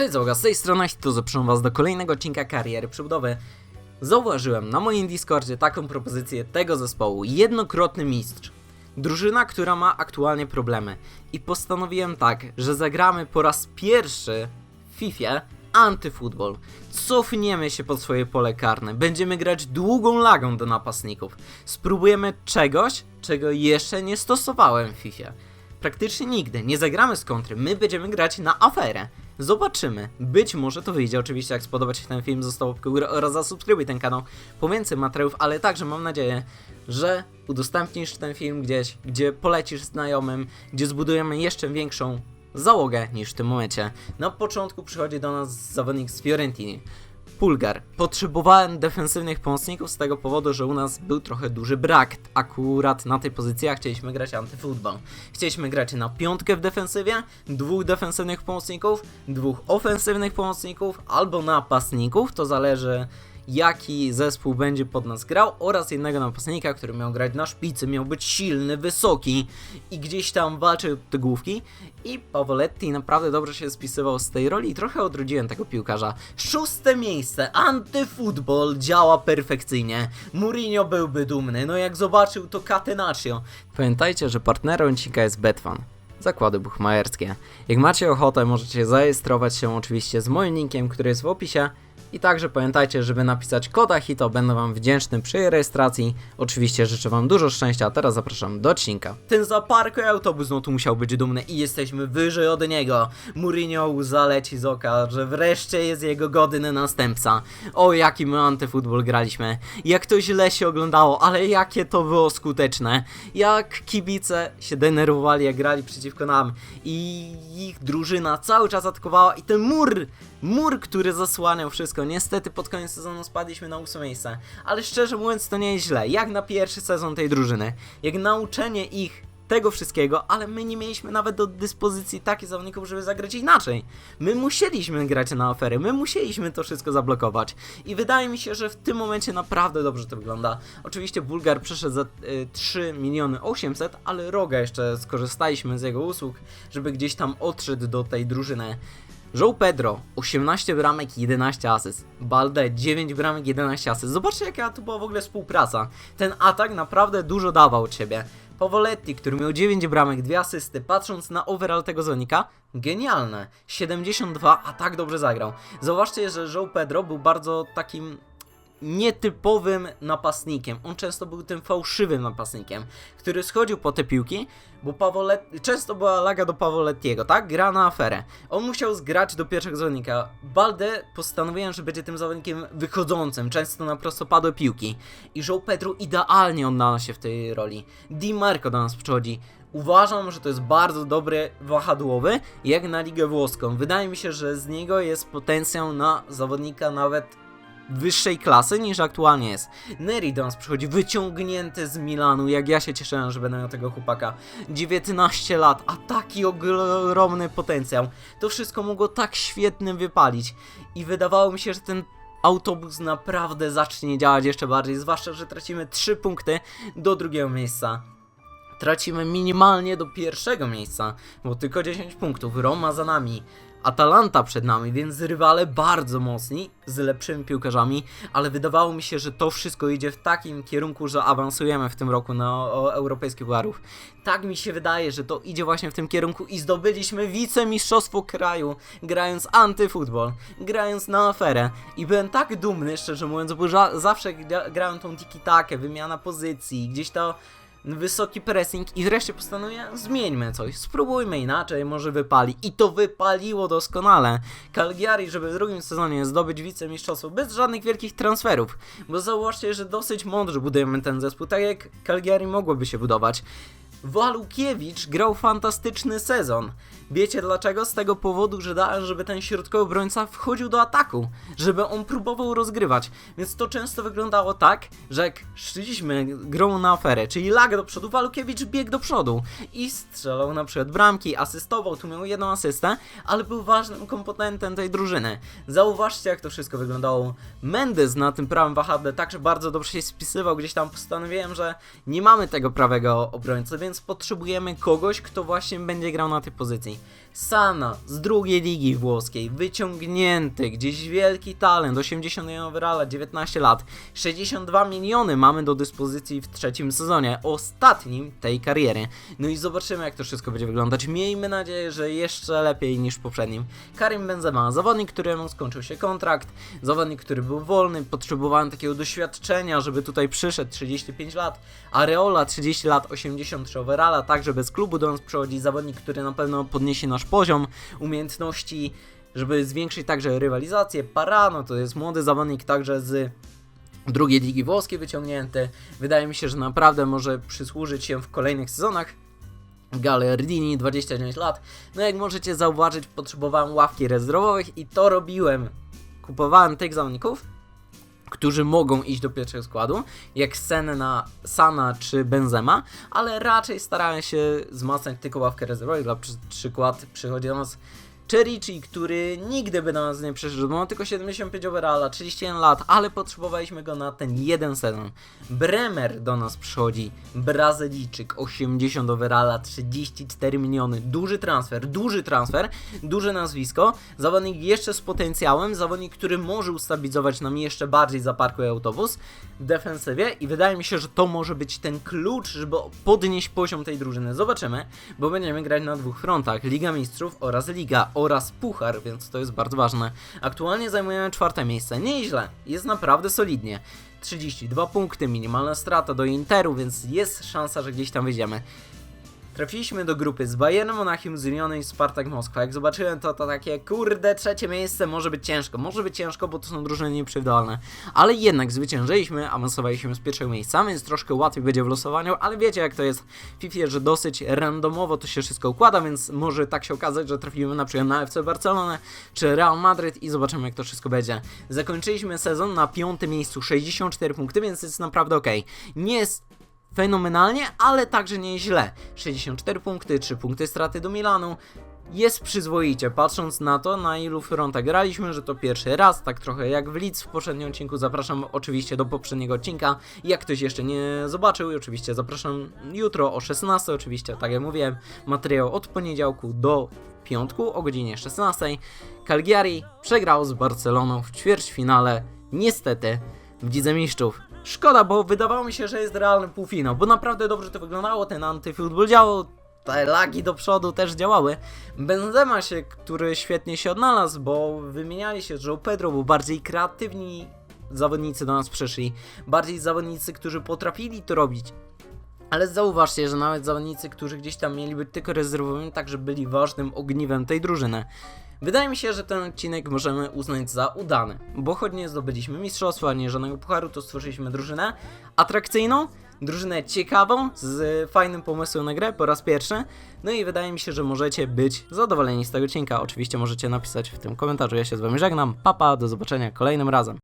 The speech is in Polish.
Cześć załoga, z tej strony to zapraszam was do kolejnego odcinka kariery przebudowy. Zauważyłem na moim Discordzie taką propozycję tego zespołu, jednokrotny mistrz. Drużyna, która ma aktualnie problemy. I postanowiłem tak, że zagramy po raz pierwszy w FIFA antyfutbol. Cofniemy się pod swoje pole karne. Będziemy grać długą lagą do napastników. Spróbujemy czegoś, czego jeszcze nie stosowałem w FIFA. Praktycznie nigdy. Nie zagramy z kontry. My będziemy grać na aferę. Zobaczymy. Być może to wyjdzie. Oczywiście, jak spodoba Ci się ten film, zostaw łapkę górę oraz zasubskrybuj ten kanał po więcej materiałów, ale także mam nadzieję, że udostępnisz ten film gdzieś, gdzie polecisz znajomym, gdzie zbudujemy jeszcze większą załogę niż w tym momencie. Na początku przychodzi do nas zawodnik z Fiorentini. Pulgar. Potrzebowałem defensywnych pomocników z tego powodu, że u nas był trochę duży brak akurat na tej pozycji, a chcieliśmy grać antyfutbol. Chcieliśmy grać na piątkę w defensywie, dwóch defensywnych pomocników, dwóch ofensywnych pomocników albo napastników, to zależy jaki zespół będzie pod nas grał oraz jednego napastnika, który miał grać na szpicy, miał być silny, wysoki i gdzieś tam walczył te główki i Pavoletti naprawdę dobrze się spisywał z tej roli i trochę odrodziłem tego piłkarza. Szóste miejsce, antyfutbol działa perfekcyjnie. Mourinho byłby dumny, no jak zobaczył to Catenaccio. Pamiętajcie, że partnerem odcinka jest Betfan zakłady buchmajerskie. Jak macie ochotę, możecie zarejestrować się oczywiście z moim linkiem, który jest w opisie. I także pamiętajcie, żeby napisać koda HITO, będę Wam wdzięczny przy rejestracji. Oczywiście życzę Wam dużo szczęścia, a teraz zapraszam do odcinka. Ten zaparkuj autobus, no tu musiał być dumny i jesteśmy wyżej od niego. Mourinho łza leci z oka, że wreszcie jest jego godny następca. O, jaki my antyfutbol graliśmy. Jak to źle się oglądało, ale jakie to było skuteczne. Jak kibice się denerwowali, jak grali przeciwko nam. I ich drużyna cały czas atakowała i ten mur Mur, który zasłaniał wszystko. Niestety pod koniec sezonu spadliśmy na ósme miejsce. Ale szczerze mówiąc to nie jest źle. Jak na pierwszy sezon tej drużyny. Jak nauczenie ich tego wszystkiego, ale my nie mieliśmy nawet do dyspozycji takich zawodników, żeby zagrać inaczej. My musieliśmy grać na afery, my musieliśmy to wszystko zablokować. I wydaje mi się, że w tym momencie naprawdę dobrze to wygląda. Oczywiście Bulgar przeszedł za y, 3 miliony 800, ale Roga jeszcze skorzystaliśmy z jego usług, żeby gdzieś tam odszedł do tej drużyny. João Pedro 18 bramek 11 asyst. Balde 9 bramek 11 asyst. Zobaczcie jaka to była w ogóle współpraca. Ten atak naprawdę dużo dawał od siebie. Pavoletti, który miał 9 bramek, 2 asysty, patrząc na overall tego zonika, genialne. 72, a tak dobrze zagrał. Zauważcie, że João Pedro był bardzo takim nietypowym napastnikiem. On często był tym fałszywym napastnikiem, który schodził po te piłki, bo Pavolet... często była laga do Pavolettiego, tak? Gra na aferę. On musiał zgrać do pierwszego zawodnika. Balde postanowiłem, że będzie tym zawodnikiem wychodzącym, często na prostopadłe piłki. I João Pedro idealnie odnalazł się w tej roli. Di Marco do nas przychodzi. Uważam, że to jest bardzo dobry wahadłowy, jak na ligę włoską. Wydaje mi się, że z niego jest potencjał na zawodnika nawet wyższej klasy niż aktualnie jest. Neri do nas przychodzi wyciągnięty z Milanu, jak ja się cieszyłem, że będę miał tego chłopaka. 19 lat, a taki ogromny potencjał. To wszystko mogło tak świetnym wypalić. I wydawało mi się, że ten autobus naprawdę zacznie działać jeszcze bardziej, zwłaszcza, że tracimy 3 punkty do drugiego miejsca tracimy minimalnie do pierwszego miejsca, bo tylko 10 punktów. Roma za nami, Atalanta przed nami, więc rywale bardzo mocni, z lepszymi piłkarzami, ale wydawało mi się, że to wszystko idzie w takim kierunku, że awansujemy w tym roku na europejskich pucharów. Tak mi się wydaje, że to idzie właśnie w tym kierunku i zdobyliśmy wicemistrzostwo kraju, grając antyfutbol, grając na aferę. I byłem tak dumny, szczerze mówiąc, bo zawsze gra- grałem tą tiki-takę, wymiana pozycji, gdzieś to wysoki pressing i wreszcie postanowię zmieńmy coś, spróbujmy inaczej, może wypali. I to wypaliło doskonale. Cagliari, żeby w drugim sezonie zdobyć wicemistrzostwo bez żadnych wielkich transferów, bo zauważcie, że dosyć mądrze budujemy ten zespół, tak jak Cagliari mogłoby się budować. Walukiewicz grał fantastyczny sezon. Wiecie dlaczego? Z tego powodu, że dałem, żeby ten środkowy obrońca wchodził do ataku, żeby on próbował rozgrywać. Więc to często wyglądało tak, że jak szliśmy grą na aferę, czyli lag do przodu, Walukiewicz biegł do przodu i strzelał na przykład bramki, asystował, tu miał jedną asystę, ale był ważnym komponentem tej drużyny. Zauważcie jak to wszystko wyglądało. Mendes na tym prawym wahadle także bardzo dobrze się spisywał, gdzieś tam postanowiłem, że nie mamy tego prawego obrońcy, więc potrzebujemy kogoś, kto właśnie będzie grał na tej pozycji. Sana z drugiej ligi włoskiej, wyciągnięty, gdzieś wielki talent, 81 overalla, 19 lat, 62 miliony mamy do dyspozycji w trzecim sezonie, ostatnim tej kariery. No i zobaczymy jak to wszystko będzie wyglądać. Miejmy nadzieję, że jeszcze lepiej niż w poprzednim. Karim Benzema, zawodnik, któremu skończył się kontrakt, zawodnik, który był wolny, potrzebowałem takiego doświadczenia, żeby tutaj przyszedł 35 lat, Areola 30 lat, 83 overalla, także bez klubu do nas przychodzi zawodnik, który na pewno podniesie nasz poziom umiejętności, żeby zwiększyć także rywalizację. Parano to jest młody zawodnik także z drugiej ligi włoskiej wyciągnięty. Wydaje mi się, że naprawdę może przysłużyć się w kolejnych sezonach. Gallardini, 29 lat. No jak możecie zauważyć, potrzebowałem ławki rezerwowych i to robiłem. Kupowałem tych zawodników, którzy mogą iść do pierwszego składu, jak Senna, Sana czy Benzema, ale raczej starałem się wzmacniać tylko ławkę rezerwowych. Dla przy- przykład przychodzi do nas Cherici, który nigdy by do nas nie przyszedł, bo ma tylko 75 overalla, 31 lat, ale potrzebowaliśmy go na ten jeden sezon. Bremer do nas przychodzi, Brazylijczyk, 80 overalla, 34 miliony, duży transfer, duży transfer, duże nazwisko, zawodnik jeszcze z potencjałem, zawodnik, który może ustabilizować nam jeszcze bardziej zaparkuje autobus w defensywie i wydaje mi się, że to może być ten klucz, żeby podnieść poziom tej drużyny. Zobaczymy, bo będziemy grać na dwóch frontach, Liga Mistrzów oraz Liga oraz Puchar, więc to jest bardzo ważne. Aktualnie zajmujemy czwarte miejsce, nieźle, jest naprawdę solidnie. 32 punkty, minimalna strata do Interu, więc jest szansa, że gdzieś tam wyjdziemy. Trafiliśmy do grupy z Bayernem Monachium, z Unionem i Spartak Moskwa. Jak zobaczyłem to, to takie, kurde, trzecie miejsce może być ciężko. Może być ciężko, bo to są drużyny nieprzewidywalne. Ale jednak zwyciężyliśmy, awansowaliśmy z pierwszego miejsca, więc troszkę łatwiej będzie w losowaniu, ale wiecie jak to jest w FIFA, że dosyć randomowo to się wszystko układa, więc może tak się okazać, że trafimy na przykład na FC Barcelonę czy Real Madryt i zobaczymy jak to wszystko będzie. Zakończyliśmy sezon na piątym miejscu, 64 punkty, więc jest naprawdę ok. Nie jest fenomenalnie, ale także nieźle. 64 punkty, 3 punkty straty do Milanu. Jest przyzwoicie, patrząc na to, na ilu frontach graliśmy, że to pierwszy raz, tak trochę jak w Leeds w poprzednim odcinku. Zapraszam oczywiście do poprzedniego odcinka. Jak ktoś jeszcze nie zobaczył, i oczywiście zapraszam jutro o 16, oczywiście, tak jak mówiłem, materiał od poniedziałku do piątku o godzinie 16. Cagliari przegrał z Barceloną w ćwierćfinale, niestety, w Lidze Mistrzów. Szkoda, bo wydawało mi się, że jest realny półfinał, bo naprawdę dobrze to wyglądało, ten antyfutbol działał, te lagi do przodu też działały. Benzema się, który świetnie się odnalazł, bo wymieniali się, że Pedro był bardziej kreatywni zawodnicy do nas przyszli, bardziej zawodnicy, którzy potrafili to robić. Ale zauważcie, że nawet zawodnicy, którzy gdzieś tam mieli być tylko rezerwowymi, także byli ważnym ogniwem tej drużyny. Wydaje mi się, że ten odcinek możemy uznać za udany, bo choć nie zdobyliśmy mistrzostwa, ani żadnego pucharu, to stworzyliśmy drużynę atrakcyjną, drużynę ciekawą, z fajnym pomysłem na grę po raz pierwszy. No i wydaje mi się, że możecie być zadowoleni z tego odcinka. Oczywiście możecie napisać w tym komentarzu. Ja się z wami żegnam. Papa, do zobaczenia kolejnym razem.